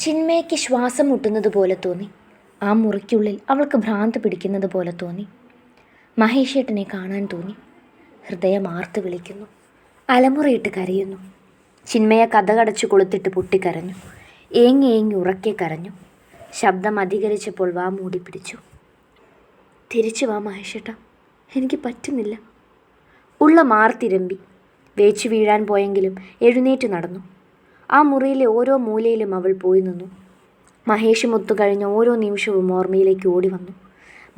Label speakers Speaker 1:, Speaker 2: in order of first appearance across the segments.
Speaker 1: ചിന്മയ്ക്ക് ശ്വാസം മുട്ടുന്നത് പോലെ തോന്നി. ആ മുറിക്കുള്ളിൽ അവൾക്ക് ഭ്രാന്ത് പിടിക്കുന്നത് പോലെ തോന്നി. മഹേഷേട്ടനെ കാണാൻ തോന്നി. ഹൃദയം ആർത്ത് വിളിക്കുന്നു. അലമുറയിട്ട് കരയുന്നു. ചിന്മയ കഥകടച്ച് കൊളുത്തിട്ട് പൊട്ടിക്കരഞ്ഞു. ഏങ്ങി ഏങ്ങി ഉറക്കെ കരഞ്ഞു. ശബ്ദം അധികരിച്ചപ്പോൾ വാ മൂടി പിടിച്ചു തിരിച്ചു വാ മഹേഷേട്ട. എനിക്ക് പറ്റുന്നില്ല. ഉള്ള മാർത്തിരമ്പി. വേച്ചു വീഴാൻ പോയെങ്കിലും എഴുന്നേറ്റ് നടന്നു. ആ മുറിയിലെ ഓരോ മൂലയിലും അവൾ പോയി നിന്നു. മഹേഷ് മുത്തു കഴിഞ്ഞ ഓരോ നിമിഷവും ഓർമ്മയിലേക്ക് ഓടി വന്നു.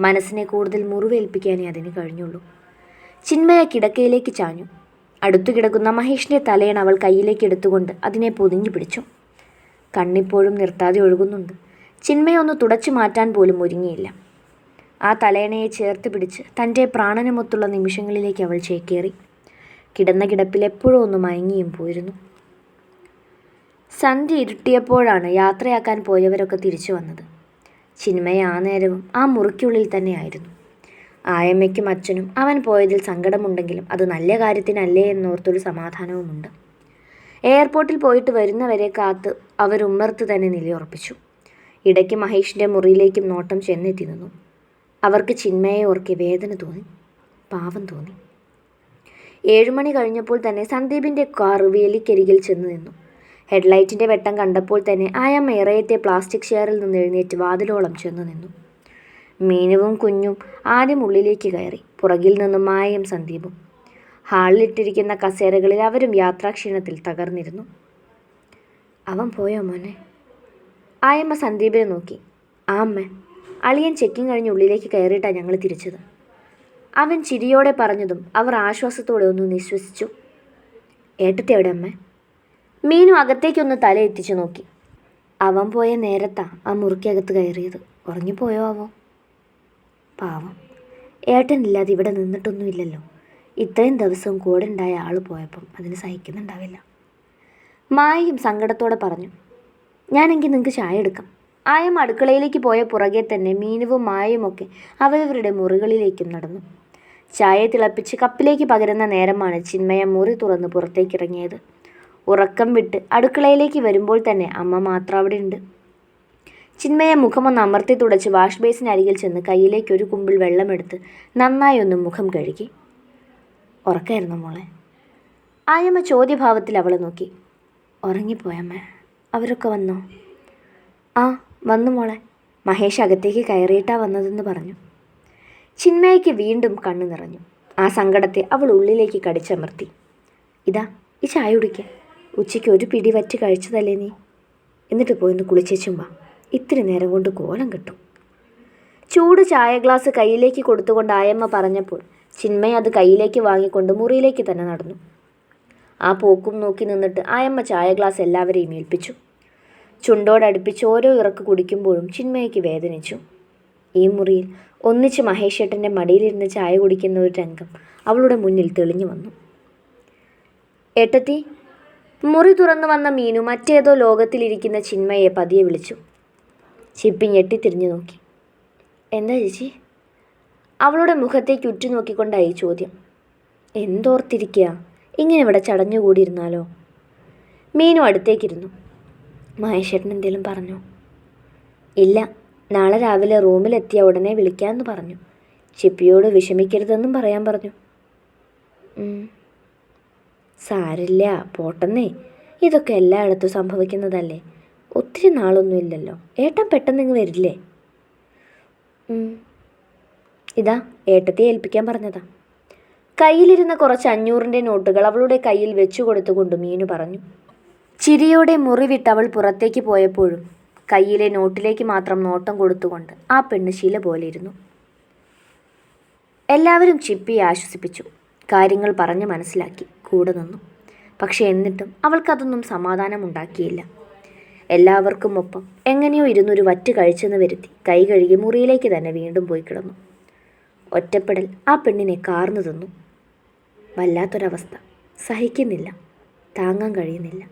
Speaker 1: മനസ്സിനെ കൂടുതൽ മുറിവേൽപ്പിക്കാനേ അതിന് കഴിഞ്ഞുള്ളൂ. ചിന്മയ കിടക്കയിലേക്ക് ചാഞ്ഞു. അടുത്തു കിടക്കുന്ന മഹേഷിന്റെ തലയണ അവൾ കയ്യിലേക്ക് എടുത്തുകൊണ്ട് അതിനെ പൊതിഞ്ഞു പിടിച്ചു. കണ്ണിപ്പോഴും നിർത്താതെ ഒഴുകുന്നുണ്ട്. ചിന്മയൊന്ന് തുടച്ചു മാറ്റാൻ പോലും ഒരുങ്ങിയില്ല. ആ തലയണയെ ചേർത്ത് പിടിച്ച് തന്റെ പ്രാണനമൊത്തുള്ള നിമിഷങ്ങളിലേക്ക് അവൾ ചേക്കേറി. കിടന്ന കിടപ്പിൽ എപ്പോഴും ഒന്ന് മയങ്ങിയും പോയിരുന്നു. സന്ധ്യ ഇരുട്ടിയപ്പോഴാണ് യാത്രയാക്കാൻ പോയവരൊക്കെ തിരിച്ചു വന്നത്. ചിന്മയ ആ നേരവും ആ മുറിക്കുള്ളിൽ തന്നെയായിരുന്നു. ആയമ്മയ്ക്കും അച്ഛനും അവൻ പോയതിൽ സങ്കടമുണ്ടെങ്കിലും അത് നല്ല കാര്യത്തിനല്ലേ എന്നോർത്തൊരു സമാധാനവുമുണ്ട്. എയർപോർട്ടിൽ പോയിട്ട് വരുന്നവരെ കാത്ത് അവർ ഉമ്മർത്ത് തന്നെ നിലയുറപ്പിച്ചു. ഇടയ്ക്ക് മഹേഷിന്റെ മുറിയിലേക്കും നോട്ടം ചെന്നെത്തി നിന്നു. അവർക്ക് ചിന്മയെ ഓർക്കെ വേദന തോന്നി. പാവം തോന്നി. ഏഴുമണി കഴിഞ്ഞപ്പോൾ തന്നെ സന്ദീപിന്റെ കാർ വേലിക്കരികിൽ ചെന്ന് നിന്നു. ഹെഡ്ലൈറ്റിന്റെ വെട്ടം കണ്ടപ്പോൾ തന്നെ ആയമ്മ ഇറയത്തെ പ്ലാസ്റ്റിക് ചെയറിൽ നിന്ന് എഴുന്നേറ്റ് വാതിലോളം ചെന്നു നിന്നു. മീനുവും കുഞ്ഞും ആദ്യം ഉള്ളിലേക്ക് കയറി പുറകിൽ നിന്നും മായയും സന്ദീപും. ഹാളിലിട്ടിരിക്കുന്ന കസേരകളിൽ അവരും യാത്രാക്ഷീണത്തിൽ തകർന്നിരുന്നു. അവൻ പോയോ മോനെ? ആയമ്മ സന്ദീപിനെ നോക്കി. ആമ്മ അളിയൻ ചെക്കിങ് കഴിഞ്ഞ് ഉള്ളിലേക്ക് കയറിയിട്ടാണ് ഞങ്ങൾ തിരിച്ചത്. അവൻ ചിരിയോടെ പറഞ്ഞതും അവർ ആശ്വാസത്തോടെ ഒന്ന് നിശ്വസിച്ചു. ഏട്ടത്തെ അമ്മ? മീനു അകത്തേക്കൊന്ന് തല എത്തിച്ചു നോക്കി. അവൻ പോയ നേരത്താ ആ മുറിക്കകത്ത് കയറിയത്. ഉറങ്ങിപ്പോയോ ആവോ പാവം. ഏട്ടനില്ലാതെ ഇവിടെ നിന്നിട്ടൊന്നുമില്ലല്ലോ. ഇത്രയും ദിവസവും കൂടെ ഉണ്ടായ ആൾ പോയപ്പം അതിന് സഹിക്കുന്നുണ്ടാവില്ല. മായയും സങ്കടത്തോടെ പറഞ്ഞു ഞാനെങ്കിൽ നിങ്ങൾക്ക് ചായ എടുക്കാം. ആയം അടുക്കളയിലേക്ക് പോയ പുറകെ തന്നെ മീനുവും മായയും ഒക്കെ അവരവരുടെ മുറികളിലേക്കും നടന്നു. ചായ തിളപ്പിച്ച് കപ്പിലേക്ക് പകരുന്ന നേരമാണ് ചിന്മയ മുറി തുറന്ന് പുറത്തേക്ക് ഇറങ്ങിയത് ഉറക്കം വിട്ട് അടുക്കളയിലേക്ക് വരുമ്പോൾ തന്നെ അമ്മ മാത്രം അവിടെ ഉണ്ട്. ചിന്മയ മുഖമൊന്ന് അമർത്തി തുടച്ച് വാഷ് ബേസിന് അരികിൽ ചെന്ന് കയ്യിലേക്ക് ഒരു കുമ്പിൾ വെള്ളമെടുത്ത് നന്നായി ഒന്ന് മുഖം കഴുകി. ഉറക്കായിരുന്നു മോളെ? ആയമ്മ ചോദ്യഭാവത്തിൽ അവളെ നോക്കി. ഉറങ്ങിപ്പോയമ്മ അവരൊക്കെ വന്നോ? ആ വന്നു മോളെ. മഹേഷ് അകത്തേക്ക് കയറിയിട്ടാ വന്നതെന്ന് പറഞ്ഞു. ചിന്മയ്ക്ക് വീണ്ടും കണ്ണു നിറഞ്ഞു. ആ സങ്കടത്തെ അവൾ ഉള്ളിലേക്ക് കടിച്ചമർത്തി. ഇതാ ഈ ചായ കുടിക്കുക ഉച്ചയ്ക്ക് ഒരു പിടി വറ്റ് കഴിച്ചതല്ലേ നീ? എന്നിട്ട് പോയിന്ന് കുളിച്ചേച്ചും വാ ഇത്തിരി നേരം കൊണ്ട് കോലം കിട്ടും. ചൂട് ചായ ഗ്ലാസ് കയ്യിലേക്ക് കൊടുത്തുകൊണ്ട് ആയമ്മ പറഞ്ഞപ്പോൾ ചിന്മയ അത് കയ്യിലേക്ക് വാങ്ങിക്കൊണ്ട് മുറിയിലേക്ക് തന്നെ നടന്നു. ആ പോക്കും നോക്കി നിന്നിട്ട് ആയമ്മ ചായ ഗ്ലാസ് എല്ലാവരെയും ഏൽപ്പിച്ചു. ചുണ്ടോടടുപ്പിച്ച് ഓരോ ഇറക്ക് കുടിക്കുമ്പോഴും ചിന്മയ്ക്ക് വേദനിച്ചു. ഈ മുറിയിൽ ഒന്നിച്ച് മഹേഷേട്ടന്റെ മടിയിലിരുന്ന് ചായ കുടിക്കുന്ന ഒരു രംഗം അവളുടെ മുന്നിൽ തെളിഞ്ഞു വന്നു. ഏട്ടത്തി മുറി തുറന്നു വന്ന മീനു മറ്റേതോ ലോകത്തിലിരിക്കുന്ന ചിന്മയെ പതിയെ വിളിച്ചു. ചിപ്പി ഞെട്ടിത്തിരിഞ്ഞു നോക്കി. എന്താ ചേച്ചി? അവളുടെ മുഖത്തേക്ക് ഉറ്റുനോക്കിക്കൊണ്ടായി ചോദ്യം. എന്തോർത്തിരിക്കുക ഇങ്ങനെ ഇവിടെ ചടഞ്ഞുകൂടിയിരുന്നാലോ? മീനു അടുത്തേക്കിരുന്നു. മഹേഷേട്ടൻ എന്തേലും പറഞ്ഞു? ഇല്ല. നാളെ രാവിലെ റൂമിലെത്തിയ ഉടനെ വിളിക്കാമെന്ന് പറഞ്ഞു. ചിപ്പിയോട് വിഷമിക്കരുതെന്നും പറയാൻ പറഞ്ഞു. സാരില്ല പോട്ടെന്നേ. ഇതൊക്കെ എല്ലായിടത്തും സംഭവിക്കുന്നതല്ലേ? ഒത്തിരി നാളൊന്നുമില്ലല്ലോ. ഏട്ടൻ പെട്ടെന്ന് ഇങ്ങ് വരില്ലേ. ഇതാ ഏട്ടത്തെ ഏൽപ്പിക്കാൻ പറഞ്ഞതാ. കയ്യിലിരുന്ന കുറച്ച് അഞ്ഞൂറിന്റെ നോട്ടുകൾ അവളുടെ കയ്യിൽ വെച്ചു കൊടുത്തുകൊണ്ട് മീനു പറഞ്ഞു. ചിരിയോടെ മുറിവിട്ട് അവൾ പുറത്തേക്ക് പോയപ്പോഴും കയ്യിലെ നോട്ടിലേക്ക് മാത്രം നോട്ടം കൊടുത്തുകൊണ്ട് ആ പെണ്ണ് ശീല പോലെ ഇരുന്നു. എല്ലാവരും ചിപ്പിയെ ആശ്വസിപ്പിച്ചു. കാര്യങ്ങൾ പറഞ്ഞ് മനസ്സിലാക്കി. കൂടെ നിന്നു. പക്ഷേ എന്നിട്ടും അവൾക്കതൊന്നും സമാധാനമുണ്ടാക്കിയില്ല. എല്ലാവർക്കും ഒപ്പം എങ്ങനെയോ ഇരുന്നൊരു വറ്റ് കഴിച്ചെന്ന് വരുത്തി കൈ കഴുകി മുറിയിലേക്ക് തന്നെ വീണ്ടും പോയി കിടന്നു. ഒറ്റപ്പെടൽ ആ പെണ്ണിനെ കാർന്നു തിന്നു. വല്ലാത്തൊരവസ്ഥ. സഹിക്കുന്നില്ല. താങ്ങാൻ കഴിയുന്നില്ല.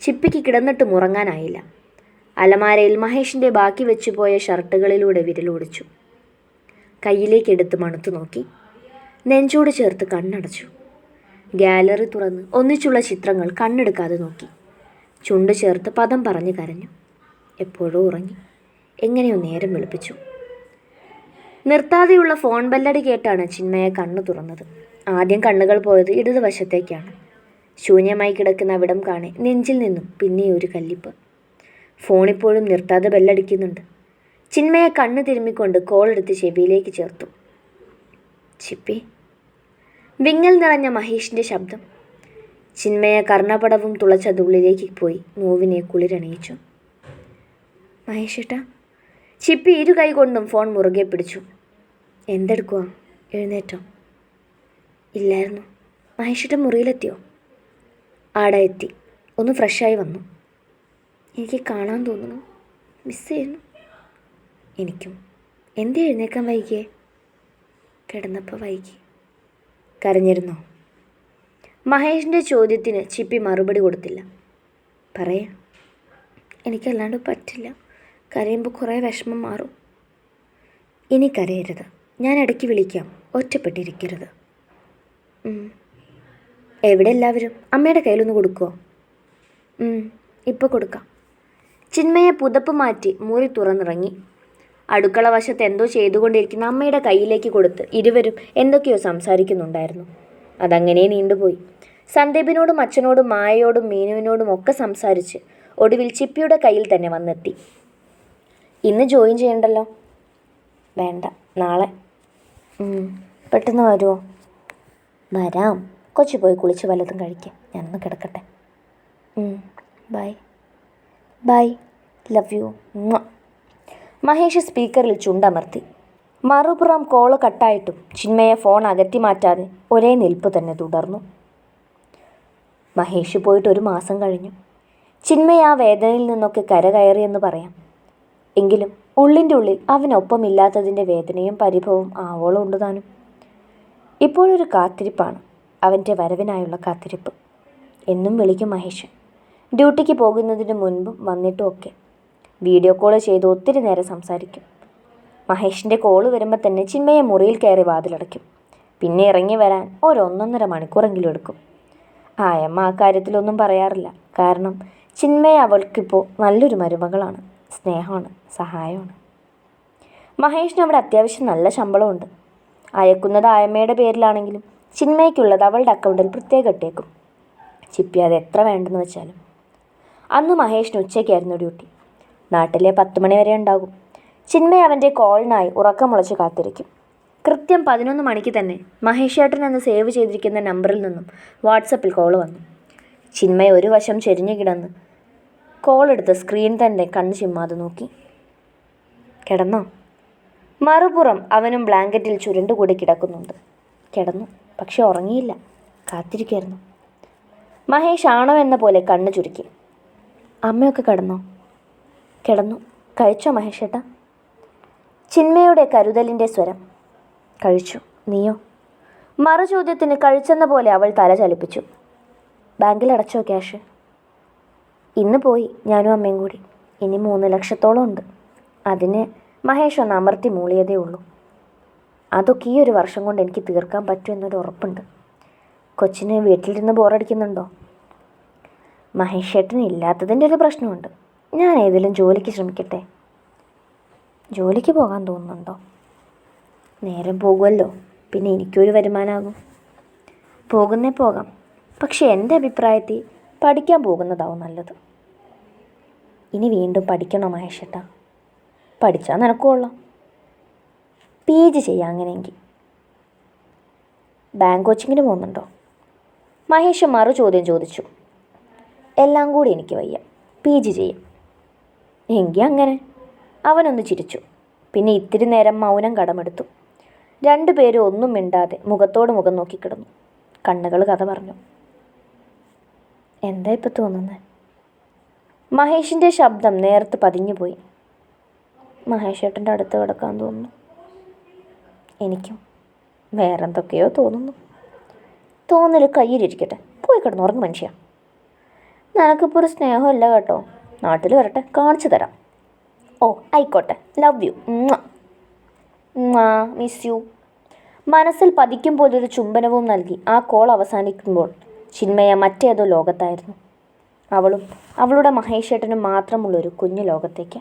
Speaker 1: ചിപ്പിക്ക് കിടന്നിട്ടും ഉറങ്ങാനായില്ല. അലമാരയിൽ മഹേഷിന്റെ ബാക്കി വെച്ചു പോയ ഷർട്ടുകളിലൂടെ വിരലോടിച്ചു കയ്യിലേക്കെടുത്ത് മണുത്തു നോക്കി. നെഞ്ചോട് ചേർത്ത് കണ്ണടച്ചു. ഗാലറി തുറന്ന് ഒന്നിച്ചുള്ള ചിത്രങ്ങൾ കണ്ണെടുക്കാതെ നോക്കി. ചുണ്ട് ചേർത്ത് പദം പറഞ്ഞു കരഞ്ഞു. എപ്പോഴോ ഉറങ്ങി. എങ്ങനെയോ നേരം വെളുപ്പിച്ചു. നിർത്താതെയുള്ള ഫോൺ ബെല്ലടി കേട്ടാണ് ചിന്മയ കണ്ണു തുറന്നത്. ആദ്യം കണ്ണുകൾ പോയത് ഇടതുവശത്തേക്കാണ്. ശൂന്യമായി കിടക്കുന്ന അവിടം കാണെ നെഞ്ചിൽ നിന്നും പിന്നെ ഒരു കല്ലിപ്പ്. ഫോണിപ്പോഴും നിർത്താതെ ബെല്ലടിക്കുന്നുണ്ട്. ചിന്മയെ കണ്ണു തിരുമ്മിക്കൊണ്ട് കോളെടുത്ത് ചെവിയിലേക്ക് ചേർത്തു. ചിപ്പി വിങ്ങൽ നിറഞ്ഞ മഹേഷിന്റെ ശബ്ദം. ചിന്മയ കർണപടവും തുളച്ചത് ഉള്ളിലേക്ക് പോയി നോവിനെ കുളിരണിയിച്ചു. മഹേഷേട്ടാ ചിപ്പി ഇരു കൈ കൊണ്ടും ഫോൺ മുറുകെ പിടിച്ചു. എന്തെടുക്കുക എഴുന്നേറ്റോ? ഇല്ലായിരുന്നു. മഹേഷിന്റെ മുറിയിലെത്തിയോ? ആടെ എത്തി. ഒന്ന് ഫ്രഷായി വന്നു. എനിക്ക് കാണാൻ തോന്നുന്നു. മിസ് ചെയ്യുന്നു. എനിക്കും. എന്തേ എഴുന്നേക്കാൻ വൈകിയേ? കിടന്നപ്പോൾ വൈകി. കരഞ്ഞിരുന്നോ. മഹേഷിന്റെ ചോദ്യത്തിന് ചിപ്പി മറുപടി കൊടുത്തില്ല. പറയാ എനിക്കല്ലാണ്ട് പറ്റില്ല. കരയുമ്പോൾ കുറേ വിഷമം മാറും. ഇനി കരയരുത്. ഞാൻ ഇടയ്ക്ക് വിളിക്കാം. ഒറ്റപ്പെട്ടിരിക്കരുത്. എവിടെ എല്ലാവരും? അമ്മയുടെ കയ്യിലൊന്ന് കൊടുക്കുമോ ഇപ്പോൾ കൊടുക്കാം. ചിന്മയെ പുതപ്പ് മാറ്റി മൂറി തുറന്നിറങ്ങി. അടുക്കള വശത്ത് എന്തോ ചെയ്തുകൊണ്ടിരിക്കുന്ന അമ്മയുടെ കയ്യിലേക്ക് കൊടുത്ത് ഇരുവരും എന്തൊക്കെയോ സംസാരിക്കുന്നുണ്ടായിരുന്നു. അതങ്ങനെ നീണ്ടുപോയി. സന്ദീപിനോടും അച്ഛനോടും മായയോടും മീനുവിനോടും ഒക്കെ സംസാരിച്ച് ഒടുവിൽ ചിപ്പിയുടെ കയ്യിൽ തന്നെ വന്നെത്തി. ഇന്ന് ജോയിൻ ചെയ്യണ്ടല്ലോ? വേണ്ട നാളെ. പെട്ടെന്ന് വരുമോ വരാം. കൊച്ചു പോയി കുളിച്ച് വല്ലതും കഴിക്കാം. ഞാനൊന്ന് കിടക്കട്ടെ. Bye bye love you Mahesh സ്പീക്കറിൽ ചുണ്ടമർത്തി. മറുപുറം കോൾ കട്ടായിട്ടും ചിന്മയെ ഫോൺ അകറ്റി മാറ്റാതെ ഒരേ നിൽപ്പ് തന്നെ തുടർന്നു. മഹേഷ് പോയിട്ട് ഒരു മാസം കഴിഞ്ഞു. ചിന്മയ ആ വേദനയിൽ നിന്നൊക്കെ കരകയറിയെന്ന് പറയാം. എങ്കിലും ഉള്ളിന്റെ ഉള്ളിൽ അവനൊപ്പമില്ലാത്തതിന്റെ വേദനയും പരിഭവവും ആവോളം ഉണ്ട് താനും. ഇപ്പോഴൊരു കാത്തിരിപ്പാണ് അവന്റെ വരവിനായുള്ള കാത്തിരിപ്പ്. എന്നും വിളിക്കും മഹേഷ്. ഡ്യൂട്ടിക്ക് പോകുന്നതിന് മുൻപും വന്നിട്ടും ഒക്കെ വീഡിയോ കോൾ ചെയ്ത് ഒത്തിരി നേരം സംസാരിക്കും. മഹേഷിന്റെ കോൾ വരുമ്പോൾ തന്നെ ചിന്മയെ മുറിയിൽ കയറി വാതിലടയ്ക്കും. പിന്നെ ഇറങ്ങി വരാൻ ഒരൊന്നൊന്നര മണിക്കൂറെങ്കിലും എടുക്കും. ആയമ്മ ആ കാര്യത്തിലൊന്നും പറയാറില്ല. കാരണം ചിന്മയ അവൾക്കിപ്പോൾ നല്ലൊരു മരുമകളാണ്. സ്നേഹമാണ് സഹായമാണ്. മഹേഷിന് അവിടെ അത്യാവശ്യം നല്ല ശമ്പളമുണ്ട്. അയക്കുന്നത് ആയമ്മയുടെ പേരിലാണെങ്കിലും ചിന്മയ്ക്കുള്ളത് അവളുടെ അക്കൗണ്ടിൽ പ്രത്യേകം ഇട്ടേക്കും. ചിപ്പി അത് എത്ര വേണ്ടെന്ന് വെച്ചാലും. അന്ന് മഹേഷിന് ഉച്ചയ്ക്കായിരുന്നു ഡ്യൂട്ടി. നാട്ടിലെ പത്ത് മണി വരെ ഉണ്ടാകും. ചിന്മയ അവന്റെ കോളിനായി ഉറക്കമുളച്ച് കാത്തിരിക്കും. കൃത്യം പതിനൊന്ന് മണിക്ക് തന്നെ മഹേഷ് ഏട്ടൻ എന്ന് സേവ് ചെയ്തിരിക്കുന്ന നമ്പറിൽ നിന്നും വാട്സപ്പിൽ കോൾ വന്നു. ചിന്മയ ഒരു വശം ചെരിഞ്ഞു കിടന്ന് കോൾ എടുത്ത് സ്ക്രീൻ തന്നെ കണ്ണ് ചിമ്മാതെ നോക്കി. കിടന്നോ? മറുപുറം അവനും ബ്ലാങ്കറ്റിൽ ചുരുണ്ടുകൂടി കിടക്കുന്നുണ്ട്. കിടന്നു. പക്ഷെ ഉറങ്ങിയില്ല. കാത്തിരിക്കായിരുന്നു. മഹേഷ് ആണോ എന്ന പോലെ കണ്ണ് ചുരുക്കി. അമ്മയൊക്കെ കിടന്നോ? കിടന്നു. കഴിച്ചോ മഹേഷേട്ട? ചിന്മയുടെ കരുതലിന്റെ സ്വരം. കഴിച്ചു. നീയോ? മറു ചോദ്യത്തിന് കഴിച്ചെന്ന പോലെ അവൾ തല ചലിപ്പിച്ചു. ബാങ്കിൽ അടച്ചോ ക്യാഷ്? ഇന്ന് പോയി. ഞാനും അമ്മയും കൂടി. ഇനി മൂന്ന് ലക്ഷത്തോളം ഉണ്ട്. അതിന് മഹേഷ് ഒന്ന് അമർത്തി മൂളിയതേ ഉള്ളൂ. അതൊക്കെ ഈ ഒരു വർഷം കൊണ്ട് എനിക്ക് തീർക്കാൻ പറ്റും എന്നൊരു ഉറപ്പുണ്ട്. കൊച്ചിന് വീട്ടിലിരുന്ന് ബോറടിക്കുന്നുണ്ടോ? മഹേഷ് ഏട്ടന് ഇല്ലാത്തതിന്റെ ഒരു പ്രശ്നമുണ്ട്. ഞാൻ ഏതെങ്കിലും ജോലിക്ക് ശ്രമിക്കട്ടെ? ജോലിക്ക് പോകാൻ തോന്നുന്നുണ്ടോ? നേരം പോകുമല്ലോ പിന്നെ എനിക്കൊരു വരുമാനമാകും പോകുന്നേ പോകാം. പക്ഷേ എന്റെ അഭിപ്രായത്തിൽ പഠിക്കാൻ പോകുന്നതാവും നല്ലത്. ഇനി വീണ്ടും പഠിക്കണം മഹേഷേട്ടാ? പഠിച്ചാൽ നിനക്കും കൊള്ളാം പി ജി ചെയ്യാം അങ്ങനെയെങ്കിൽ. ബാങ്ക് കോച്ചിങ്ങിന് പോകുന്നുണ്ടോ? മഹേഷ് മറു ചോദ്യം ചോദിച്ചു. എല്ലാം കൂടി എനിക്ക് വയ്യ. പി ജി ചെയ്യാം. എങ്കിൽ അങ്ങനെ. അവനൊന്ന് ചിരിച്ചു. പിന്നെ ഇത്തിരി നേരം മൗനം കടമെടുത്തു. രണ്ടുപേരും ഒന്നും മിണ്ടാതെ മുഖത്തോട് മുഖം നോക്കിക്കിടന്നു. കണ്ണുകൾ കഥ പറഞ്ഞു. എന്താ ഇപ്പം തോന്നുന്നത് മഹേഷിന്റെ ശബ്ദം നേരത്ത് പതിഞ്ഞുപോയി. മഹേഷ് ഏട്ടന്റെ അടുത്ത് കിടക്കാൻ തോന്നുന്നു. എനിക്കും വേറെന്തൊക്കെയോ തോന്നുന്നു. തോന്നൽ കയ്യിലിരിക്കട്ടെ. പോയി കിടന്നു ഉറങ്ങും മനുഷ്യ. നിനക്കിപ്പോൾ ഒരു സ്നേഹമില്ല കേട്ടോ. നാട്ടിൽ വരട്ടെ കാണിച്ചു തരാം. ഓ ആയിക്കോട്ടെ ലവ് യു മിസ് യു മനസ്സിൽ പതിക്കുമ്പോൾ ഒരു ചുംബനവും നൽകി ആ കോൾ അവസാനിക്കുമ്പോൾ ചിന്മയ മറ്റേതോ ലോകത്തായിരുന്നു. അവളും അവളുടെ മഹേഷേട്ടനും മാത്രമുള്ളൊരു കുഞ്ഞു ലോകത്തേക്ക്.